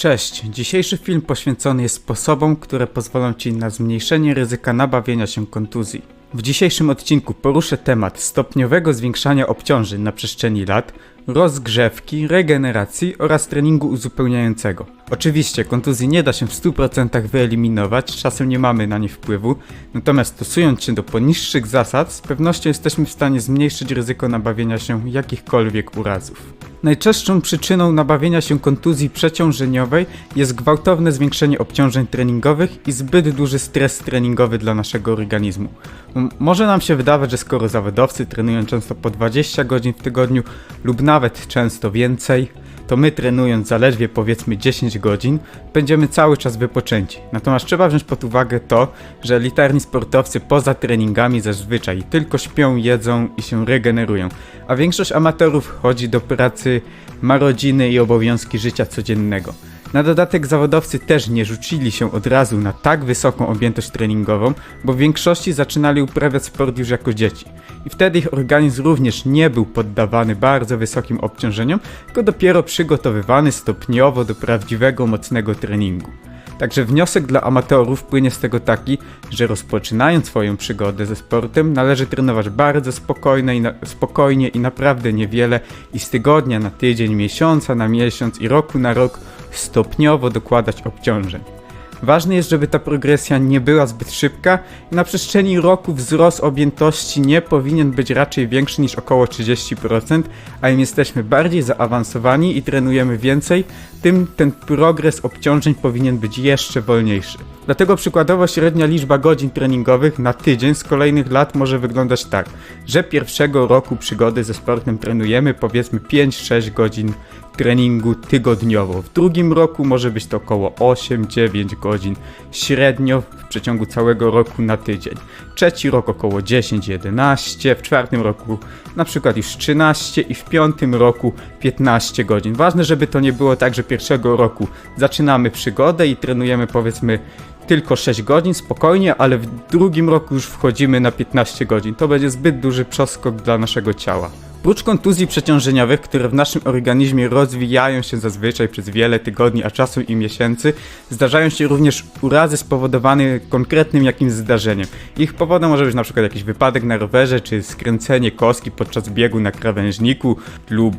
Cześć, dzisiejszy film poświęcony jest sposobom, które pozwolą Ci na zmniejszenie ryzyka nabawienia się kontuzji. W dzisiejszym odcinku poruszę temat stopniowego zwiększania obciążeń na przestrzeni lat, rozgrzewki, regeneracji oraz treningu uzupełniającego. Oczywiście kontuzji nie da się w 100% wyeliminować, czasem nie mamy na nie wpływu, natomiast stosując się do poniższych zasad, z pewnością jesteśmy w stanie zmniejszyć ryzyko nabawienia się jakichkolwiek urazów. Najczęstszą przyczyną nabawienia się kontuzji przeciążeniowej jest gwałtowne zwiększenie obciążeń treningowych i zbyt duży stres treningowy dla naszego organizmu. Może nam się wydawać, że skoro zawodowcy trenują często po 20 godzin w tygodniu lub nawet często więcej, to my trenując zaledwie powiedzmy 10 godzin, będziemy cały czas wypoczęci. Natomiast trzeba wziąć pod uwagę to, że elitarni sportowcy poza treningami zazwyczaj tylko śpią, jedzą i się regenerują, a większość amatorów chodzi do pracy, ma rodziny i obowiązki życia codziennego. Na dodatek zawodowcy też nie rzucili się od razu na tak wysoką objętość treningową, bo w większości zaczynali uprawiać sport już jako dzieci. I wtedy ich organizm również nie był poddawany bardzo wysokim obciążeniom, tylko dopiero przygotowywany stopniowo do prawdziwego, mocnego treningu. Także wniosek dla amatorów płynie z tego taki, że rozpoczynając swoją przygodę ze sportem należy trenować bardzo spokojnie i, na, spokojnie i naprawdę niewiele i z tygodnia na tydzień, miesiąca na miesiąc i roku na rok stopniowo dokładać obciążeń. Ważne jest, żeby ta progresja nie była zbyt szybka i na przestrzeni roku wzrost objętości nie powinien być raczej większy niż około 30%, a im jesteśmy bardziej zaawansowani i trenujemy więcej, tym ten progres obciążeń powinien być jeszcze wolniejszy. Dlatego przykładowo średnia liczba godzin treningowych na tydzień z kolejnych lat może wyglądać tak, że pierwszego roku przygody ze sportem trenujemy powiedzmy 5-6 godzin treningu tygodniowo. W drugim roku może być to około 8-9 godzin średnio w przeciągu całego roku na tydzień. Trzeci rok około 10-11, w czwartym roku na przykład już 13 i w piątym roku 15 godzin. Ważne, żeby to nie było tak, że pierwszego roku zaczynamy przygodę i trenujemy powiedzmy tylko 6 godzin spokojnie, ale w drugim roku już wchodzimy na 15 godzin. To będzie zbyt duży przeskok dla naszego ciała. Prócz kontuzji przeciążeniowych, które w naszym organizmie rozwijają się zazwyczaj przez wiele tygodni, a czasem i miesięcy, zdarzają się również urazy spowodowane konkretnym jakimś zdarzeniem. Ich powodem może być przykład jakiś wypadek na rowerze, czy skręcenie kostki podczas biegu na krawężniku, lub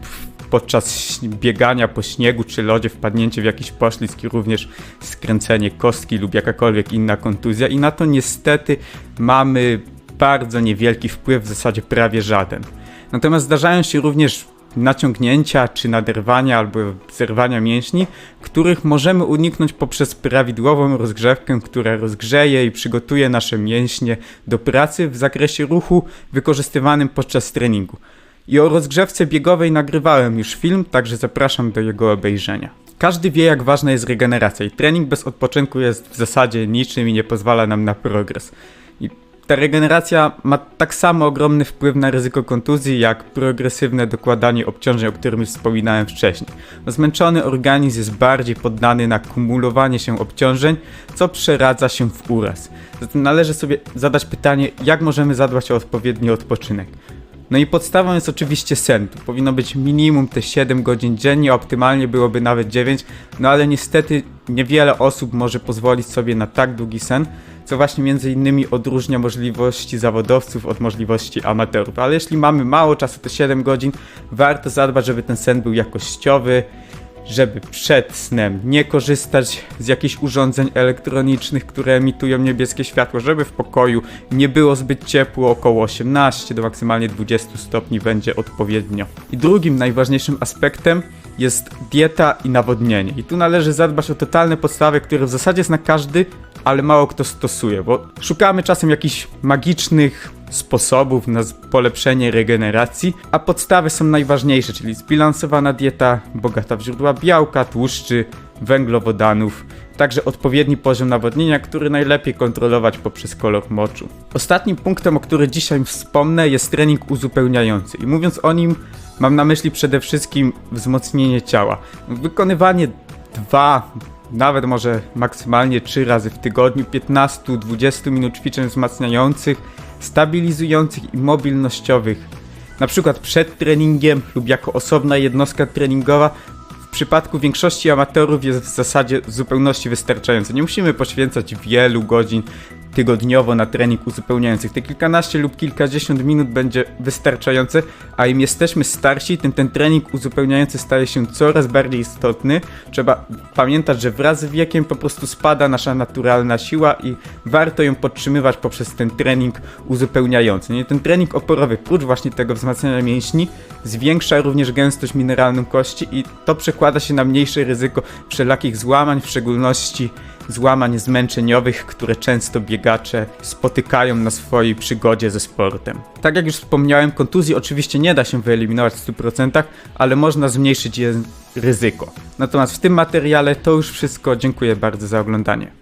podczas biegania po śniegu czy lodzie wpadnięcie w jakiś poślizg również skręcenie kostki lub jakakolwiek inna kontuzja i na to niestety mamy bardzo niewielki wpływ, w zasadzie prawie żaden. Natomiast zdarzają się również naciągnięcia czy naderwania albo zerwania mięśni, których możemy uniknąć poprzez prawidłową rozgrzewkę, która rozgrzeje i przygotuje nasze mięśnie do pracy w zakresie ruchu wykorzystywanym podczas treningu. I o rozgrzewce biegowej nagrywałem już film, także zapraszam do jego obejrzenia. Każdy wie, jak ważna jest regeneracja, i trening bez odpoczynku jest w zasadzie niczym i nie pozwala nam na progres. Ta regeneracja ma tak samo ogromny wpływ na ryzyko kontuzji, jak progresywne dokładanie obciążeń, o którym już wspominałem wcześniej. No, zmęczony organizm jest bardziej poddany na kumulowanie się obciążeń, co przeradza się w uraz. Zatem należy sobie zadać pytanie, jak możemy zadbać o odpowiedni odpoczynek. No i podstawą jest oczywiście sen. Tu powinno być minimum te 7 godzin dziennie, optymalnie byłoby nawet 9, no ale niestety niewiele osób może pozwolić sobie na tak długi sen, co właśnie między innymi odróżnia możliwości zawodowców od możliwości amatorów. Ale jeśli mamy mało czasu, te 7 godzin, warto zadbać, żeby ten sen był jakościowy, żeby przed snem nie korzystać z jakichś urządzeń elektronicznych, które emitują niebieskie światło, żeby w pokoju nie było zbyt ciepło, około 18 do maksymalnie 20 stopni będzie odpowiednio. I drugim najważniejszym aspektem jest dieta i nawodnienie. I tu należy zadbać o totalne podstawy, które w zasadzie zna każdy, ale mało kto stosuje, bo szukamy czasem jakichś magicznych sposobów na polepszenie regeneracji, a podstawy są najważniejsze, czyli zbilansowana dieta, bogata w źródła białka, tłuszczy, węglowodanów, także odpowiedni poziom nawodnienia, który najlepiej kontrolować poprzez kolor moczu. Ostatnim punktem, o którym dzisiaj wspomnę, jest trening uzupełniający. I mówiąc o nim, mam na myśli przede wszystkim wzmocnienie ciała. Wykonywanie dwa, nawet może maksymalnie 3 razy w tygodniu, 15-20 minut ćwiczeń wzmacniających, stabilizujących i mobilnościowych, na przykład przed treningiem lub jako osobna jednostka treningowa, przypadku większości amatorów jest w zasadzie w zupełności wystarczające. Nie musimy poświęcać wielu godzin tygodniowo na trening uzupełniających. Te kilkanaście lub kilkadziesiąt minut będzie wystarczające, a im jesteśmy starsi, tym ten trening uzupełniający staje się coraz bardziej istotny. Trzeba pamiętać, że wraz z wiekiem po prostu spada nasza naturalna siła i warto ją podtrzymywać poprzez ten trening uzupełniający. Nie? Ten trening oporowy, prócz właśnie tego wzmacniania mięśni, zwiększa również gęstość mineralną kości i to przekłada się na mniejsze ryzyko wszelakich złamań, w szczególności złamań zmęczeniowych, które często biegacze spotykają na swojej przygodzie ze sportem. Tak jak już wspomniałem, kontuzji oczywiście nie da się wyeliminować w 100%, ale można zmniejszyć je ryzyko. Natomiast w tym materiale to już wszystko. Dziękuję bardzo za oglądanie.